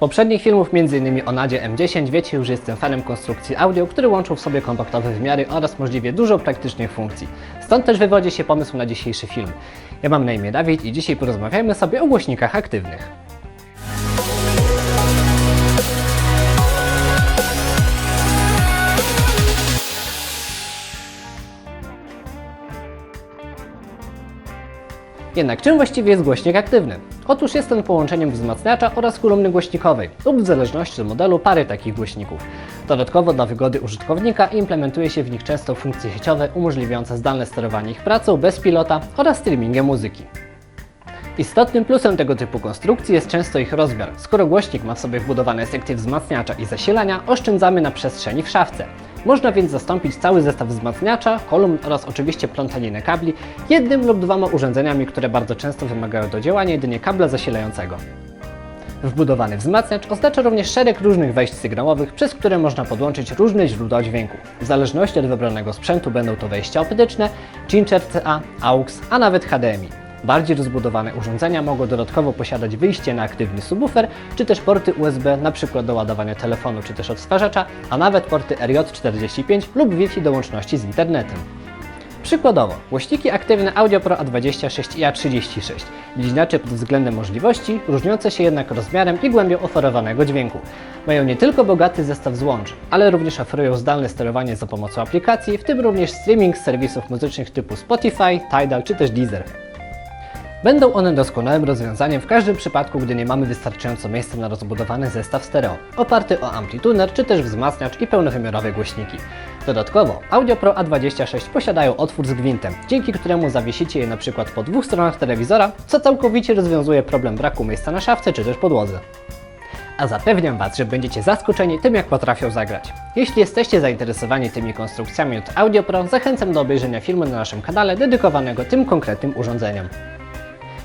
poprzednich filmów, m.in. o Nadzie M10, wiecie już, że jestem fanem konstrukcji audio, które łączą w sobie kompaktowe wymiary oraz możliwie dużo praktycznych funkcji. Stąd też wywodzi się pomysł na dzisiejszy film. Ja mam na imię Dawid i dzisiaj porozmawiamy sobie o głośnikach aktywnych. Jednak czym właściwie jest głośnik aktywny? Otóż jest on połączeniem wzmacniacza oraz kolumny głośnikowej lub w zależności od modelu pary takich głośników. Dodatkowo dla wygody użytkownika implementuje się w nich często funkcje sieciowe umożliwiające zdalne sterowanie ich pracą bez pilota oraz streamingiem muzyki. Istotnym plusem tego typu konstrukcji jest często ich rozmiar. Skoro głośnik ma w sobie wbudowane sekcje wzmacniacza i zasilania, oszczędzamy na przestrzeni w szafce. Można więc zastąpić cały zestaw wzmacniacza, kolumn oraz oczywiście plątaninę kabli jednym lub dwoma urządzeniami, które bardzo często wymagają do działania jedynie kabla zasilającego. Wbudowany wzmacniacz oznacza również szereg różnych wejść sygnałowych, przez które można podłączyć różne źródła dźwięku. W zależności od wybranego sprzętu będą to wejścia optyczne, cincher CA, AUX, a nawet HDMI. Bardziej rozbudowane urządzenia mogą dodatkowo posiadać wyjście na aktywny subwoofer, czy też porty USB, np. do ładowania telefonu czy też odtwarzacza, a nawet porty RJ45 lub Wi-Fi do łączności z internetem. Przykładowo, głośniki aktywne Audio Pro A26 i A36, bliźniacze pod względem możliwości, różniące się jednak rozmiarem i głębią oferowanego dźwięku. Mają nie tylko bogaty zestaw złącz, ale również oferują zdalne sterowanie za pomocą aplikacji, w tym również streaming z serwisów muzycznych typu Spotify, Tidal czy też Deezer. Będą one doskonałym rozwiązaniem w każdym przypadku, gdy nie mamy wystarczająco miejsca na rozbudowany zestaw stereo, oparty o amplituner czy też wzmacniacz i pełnowymiarowe głośniki. Dodatkowo Audio Pro A26 posiadają otwór z gwintem, dzięki któremu zawiesicie je przykład po dwóch stronach telewizora, co całkowicie rozwiązuje problem braku miejsca na szafce czy też podłodze. A zapewniam Was, że będziecie zaskoczeni tym, jak potrafią zagrać. Jeśli jesteście zainteresowani tymi konstrukcjami od Audio Pro, zachęcam do obejrzenia filmu na naszym kanale dedykowanego tym konkretnym urządzeniom.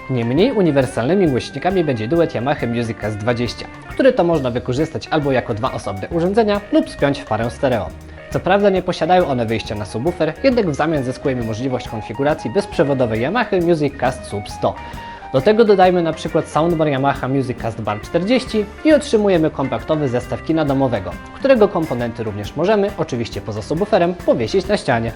Nie mniej uniwersalnymi głośnikami będzie duet Yamaha Music Cast 20, który to można wykorzystać albo jako dwa osobne urządzenia lub spiąć w parę stereo. Co prawda nie posiadają one wyjścia na subwoofer, jednak w zamian zyskujemy możliwość konfiguracji bezprzewodowej Yamaha Music Cast Sub 100. Do tego dodajmy na przykład soundbar Yamaha Music Cast Bar 40 i otrzymujemy kompaktowy zestaw kina domowego, którego komponenty również możemy, oczywiście poza subwooferem, powiesić na ścianie.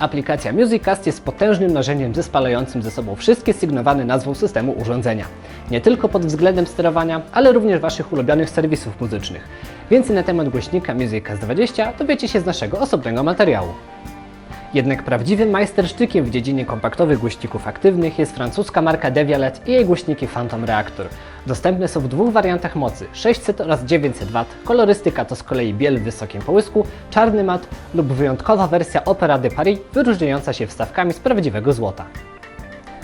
Aplikacja MusicCast jest potężnym narzędziem zespalającym ze sobą wszystkie sygnowane nazwą systemu urządzenia. Nie tylko pod względem sterowania, ale również Waszych ulubionych serwisów muzycznych. Więcej na temat głośnika MusicCast 20 dowiecie się z naszego osobnego materiału. Jednak prawdziwym majstersztykiem w dziedzinie kompaktowych głośników aktywnych jest francuska marka Devialet i jej głośniki Phantom Reactor. Dostępne są w dwóch wariantach mocy 600 oraz 900 W. Kolorystyka to z kolei biel w wysokim połysku, czarny mat lub wyjątkowa wersja Opera de Paris wyróżniająca się wstawkami z prawdziwego złota.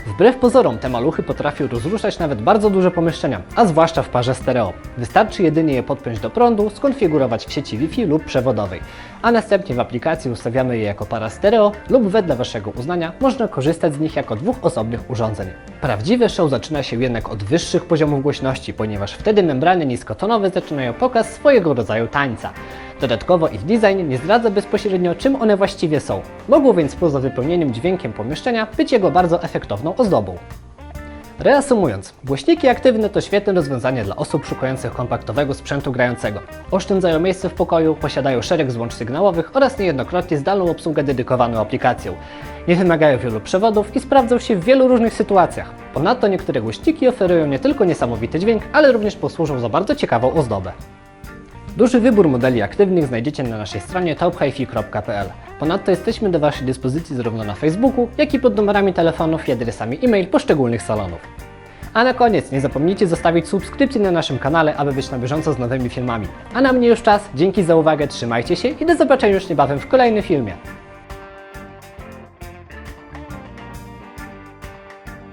Wbrew pozorom te maluchy potrafią rozruszać nawet bardzo duże pomieszczenia, a zwłaszcza w parze stereo. Wystarczy jedynie je podpiąć do prądu, skonfigurować w sieci Wi-Fi lub przewodowej, a następnie w aplikacji ustawiamy je jako para stereo lub wedle Waszego uznania można korzystać z nich jako dwóch osobnych urządzeń. Prawdziwe show zaczyna się jednak od wyższych poziomów głośności, ponieważ wtedy membrany niskotonowe zaczynają pokaz swojego rodzaju tańca. Dodatkowo ich design nie zdradza bezpośrednio czym one właściwie są. Mogą więc poza wypełnieniem dźwiękiem pomieszczenia być jego bardzo efektowną ozdobą. Reasumując, głośniki aktywne to świetne rozwiązanie dla osób szukających kompaktowego sprzętu grającego. Oszczędzają miejsce w pokoju, posiadają szereg złącz sygnałowych oraz niejednokrotnie zdalną obsługę dedykowaną aplikacją. Nie wymagają wielu przewodów i sprawdzą się w wielu różnych sytuacjach. Ponadto niektóre głośniki oferują nie tylko niesamowity dźwięk, ale również posłużą za bardzo ciekawą ozdobę. Duży wybór modeli aktywnych znajdziecie na naszej stronie tophifi.pl. Ponadto jesteśmy do Waszej dyspozycji zarówno na Facebooku, jak i pod numerami telefonów i adresami e-mail poszczególnych salonów. A na koniec nie zapomnijcie zostawić subskrypcji na naszym kanale, aby być na bieżąco z nowymi filmami. A na mnie już czas, dzięki za uwagę, trzymajcie się i do zobaczenia już niebawem w kolejnym filmie.